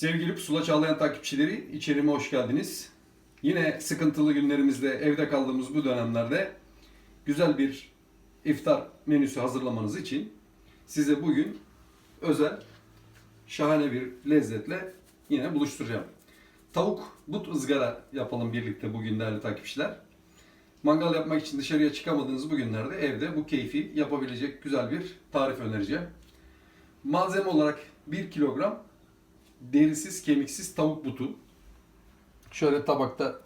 Sevgili Pusula Çağlayan takipçileri, içerime hoş geldiniz. Yine sıkıntılı günlerimizde, evde kaldığımız bu dönemlerde güzel bir iftar menüsü hazırlamanız için size bugün özel, şahane bir lezzetle yine buluşturacağım. Tavuk but ızgara yapalım birlikte bugün değerli takipçiler. Mangal yapmak için dışarıya çıkamadığınız bu günlerde evde bu keyfi yapabilecek güzel bir tarif önereceğim. Malzeme olarak 1 kilogram derisiz kemiksiz tavuk butu. Şöyle tabakta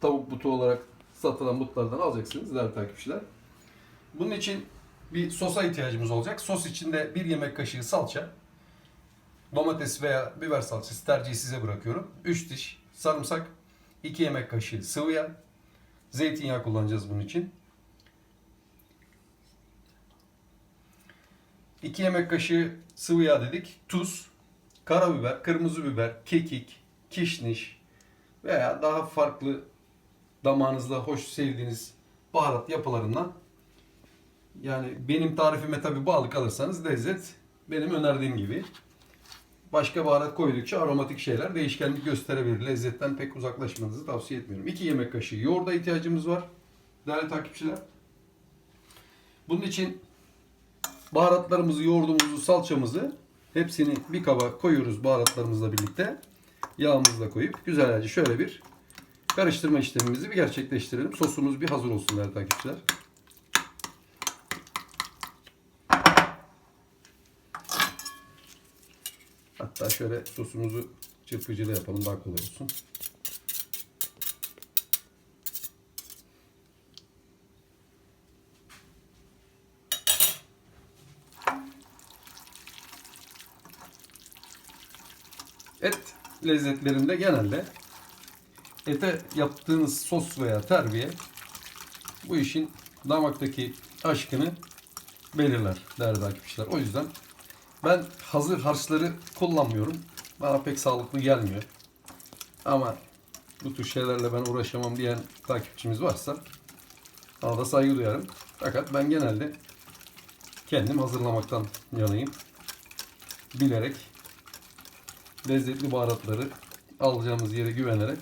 tavuk butu olarak satılan butlardan alacaksınız değerli takipçiler. Bunun için bir sosa ihtiyacımız olacak. Sos içinde bir yemek kaşığı salça, domates veya biber salçası tercihi size bırakıyorum. 3 diş sarımsak, 2 yemek kaşığı sıvı yağ, zeytinyağı kullanacağız bunun için. 2 yemek kaşığı sıvı yağ dedik. Tuz, karabiber, kırmızı biber, kekik, kişniş veya daha farklı damağınızda hoş sevdiğiniz baharat yapılarından yani benim tarifime tabi bağlı kalırsanız lezzet benim önerdiğim gibi. Başka baharat koydukça aromatik şeyler değişkenlik gösterebilir. Lezzetten pek uzaklaşmanızı tavsiye etmiyorum. 2 yemek kaşığı yoğurda ihtiyacımız var. Değerli takipçiler. Bunun için baharatlarımızı, yoğurdumuzu, salçamızı hepsini bir kaba koyuyoruz baharatlarımızla birlikte. Yağımızla koyup güzelce şöyle bir karıştırma işlemimizi bir gerçekleştirelim. Sosumuz bir hazır olsun değerli takipçiler. Hatta şöyle sosumuzu çırpıcıyla yapalım daha kolay olsun. Et lezzetlerinde genelde ete yaptığınız sos veya terbiye bu işin damaktaki aşkını belirler değerli takipçiler. O yüzden ben hazır harçları kullanmıyorum. Bana pek sağlıklı gelmiyor. Ama bu tür şeylerle ben uğraşamam diyen takipçimiz varsa ona da saygı duyarım. Fakat ben genelde kendim hazırlamaktan yanayım. Bilerek lezzetli baharatları alacağımız yere güvenerek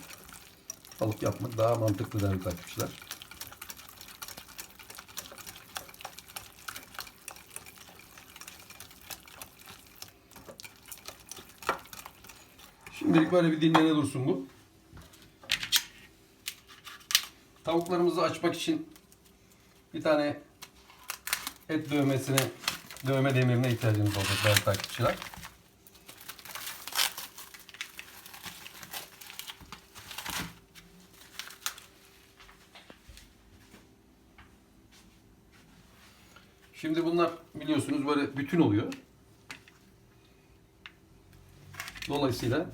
alıp yapmak daha mantıklı değerli takipçiler. Şimdilik böyle bir dinlene dursun bu. Tavuklarımızı açmak için bir tane et dövmesine, dövme demirine ihtiyacımız olacak değerli takipçiler. Şimdi bunlar biliyorsunuz böyle bütün oluyor. Dolayısıyla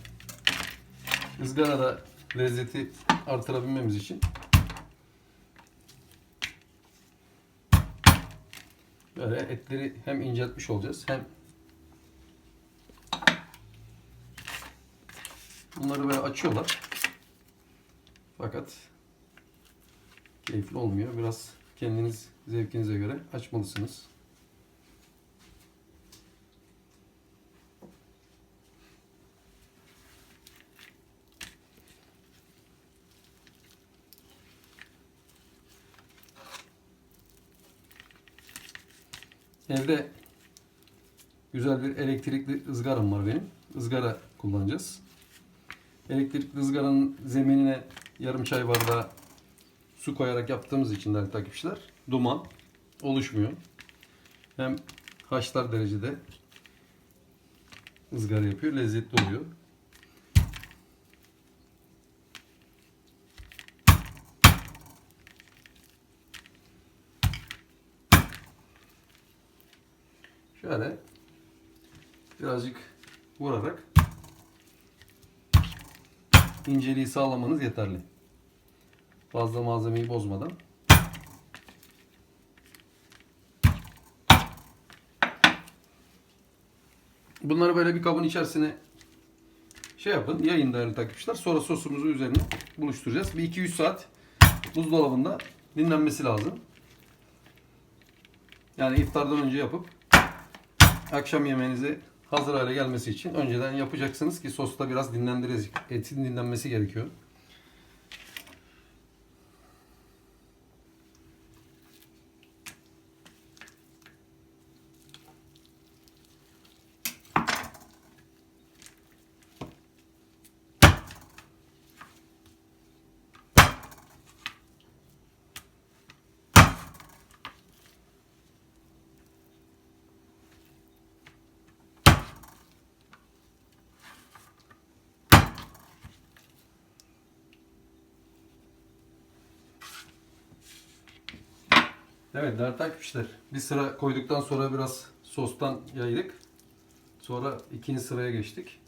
ızgarada lezzeti artırabilmemiz için böyle etleri hem inceltmiş olacağız hem bunları böyle açıyorlar. Fakat keyifli olmuyor. Biraz kendiniz zevkinize göre açmalısınız. Evde güzel bir elektrikli ızgaram var benim. Izgara kullanacağız. Elektrikli ızgaranın zeminine yarım çay bardağı su koyarak yaptığımız için değerli takipçiler duman oluşmuyor. Hem haşlar derecede ızgara yapıyor, lezzetli oluyor. Şöyle birazcık vurarak inceliği sağlamanız yeterli. Fazla malzemeyi bozmadan. Bunları böyle bir kabın içerisine şey yapın, yayın değerli takipçiler. Sonra sosumuzu üzerine buluşturacağız. Bir 2-3 saat buzdolabında dinlenmesi lazım. Yani iftardan önce yapıp akşam yemeğinizi hazır hale gelmesi için önceden yapacaksınız ki sosta biraz dinlendirecek. Etin dinlenmesi gerekiyor. Evet değerli takipçiler. Bir sıra koyduktan sonra biraz sostan yaydık. Sonra ikinci sıraya geçtik.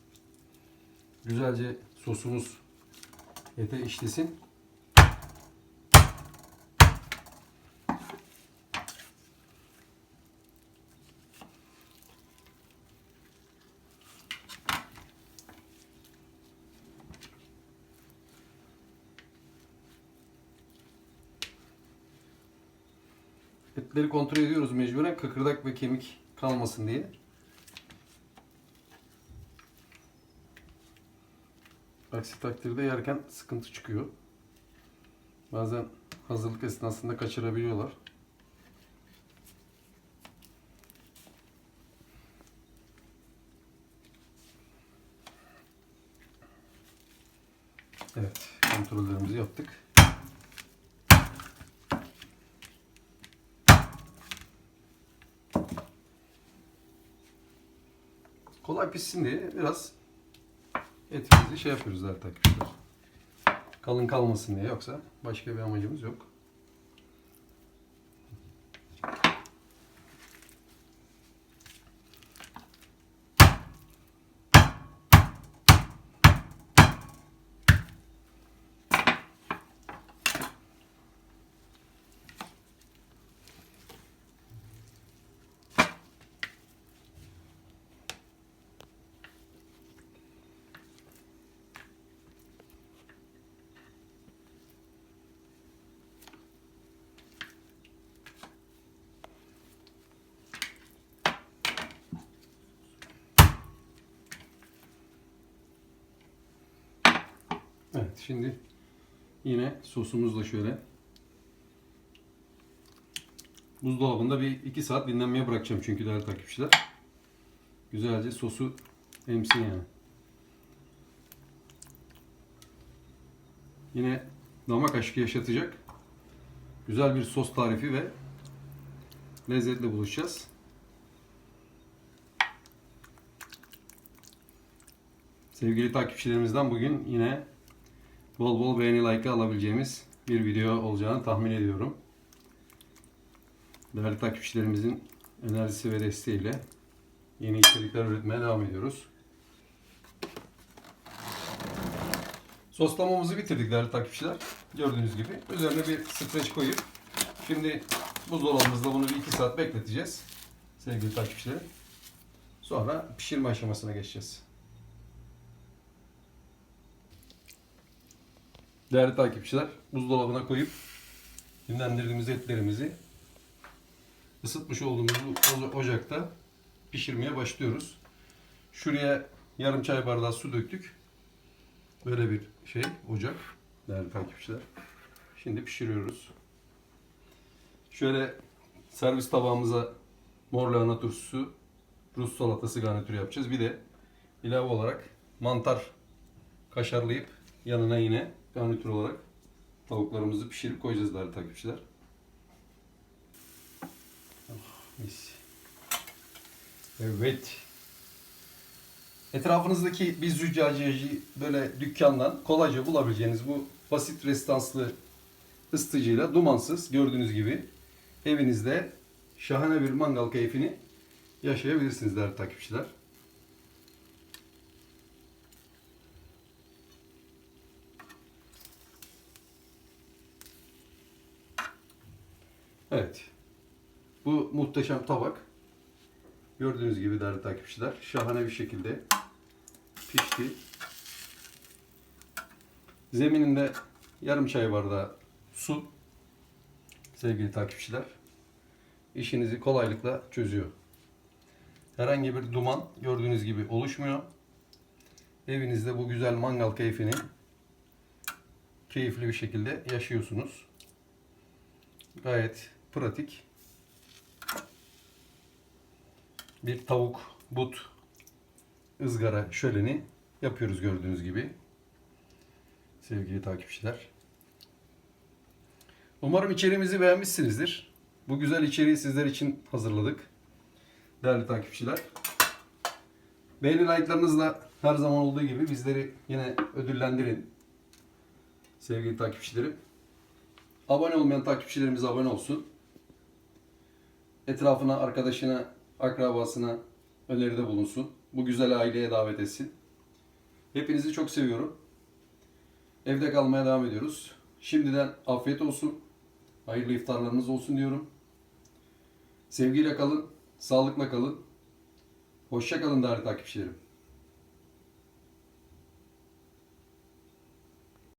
Güzelce sosumuz ete işlesin. Etleri kontrol ediyoruz mecburen kıkırdak ve kemik kalmasın diye. Aksi takdirde yerken sıkıntı çıkıyor. Bazen hazırlık esnasında kaçırabiliyorlar. Evet, kontrollerimizi yaptık. Kolay pişsin diye biraz etimizi şey yapıyoruz takipçiler. Kalın kalmasın diye yoksa başka bir amacımız yok. Evet şimdi yine sosumuzu da şöyle buzdolabında bir iki saat dinlenmeye bırakacağım çünkü değerli takipçiler. Güzelce sosu emsin yani. Yine damak aşkı yaşatacak güzel bir sos tarifi ve lezzetle buluşacağız. Sevgili takipçilerimizden bugün yine bol bol beğeni like alabileceğimiz bir video olacağını tahmin ediyorum. Değerli takipçilerimizin enerjisi ve desteğiyle yeni içerikler üretmeye devam ediyoruz. Soslamamızı bitirdik değerli takipçiler. Gördüğünüz gibi. Üzerine bir streç koyup şimdi buzdolabımızda bunu bir iki saat bekleteceğiz. Sevgili takipçilerim. Sonra pişirme aşamasına geçeceğiz. Değerli takipçiler, buzdolabına koyup dinlendirdiğimiz etlerimizi ısıtmış olduğumuz bu ocakta pişirmeye başlıyoruz. Şuraya yarım çay bardağı su döktük. Böyle bir şey, ocak. Değerli takipçiler. Şimdi pişiriyoruz. Şöyle servis tabağımıza mor lahana turşusu, Rus salatası garnitürü yapacağız. Bir de ilave olarak mantar kaşarlayıp yanına yine garnitür olarak tavuklarımızı pişirip koyacağız değerli takipçiler. Oh, mis. Evet. Etrafınızdaki bir züccaciyeci böyle dükkandan kolayca bulabileceğiniz bu basit restanslı ısıtıcıyla dumansız gördüğünüz gibi evinizde şahane bir mangal keyfini yaşayabilirsiniz değerli takipçiler. Evet. Bu muhteşem tabak gördüğünüz gibi değerli takipçiler şahane bir şekilde pişti. Zemininde yarım çay bardağı su sevgili takipçiler işinizi kolaylıkla çözüyor. Herhangi bir duman gördüğünüz gibi oluşmuyor. Evinizde bu güzel mangal keyfini keyifli bir şekilde yaşıyorsunuz. Gayet pratik. Bir tavuk but ızgara şöleni yapıyoruz gördüğünüz gibi. Sevgili takipçiler. Umarım içeriğimizi beğenmişsinizdir. Bu güzel içeriği sizler için hazırladık. Değerli takipçiler. Beğeni like'larınızla her zaman olduğu gibi bizleri yine ödüllendirin. Sevgili takipçilerim. Abone olmayan takipçilerimiz abone olsun. Etrafına, arkadaşına, akrabasına öneride bulunsun. Bu güzel aileye davet etsin. Hepinizi çok seviyorum. Evde kalmaya devam ediyoruz. Şimdiden afiyet olsun. Hayırlı iftarlarınız olsun diyorum. Sevgiyle kalın, sağlıkla kalın. Hoşça kalın değerli takipçilerim.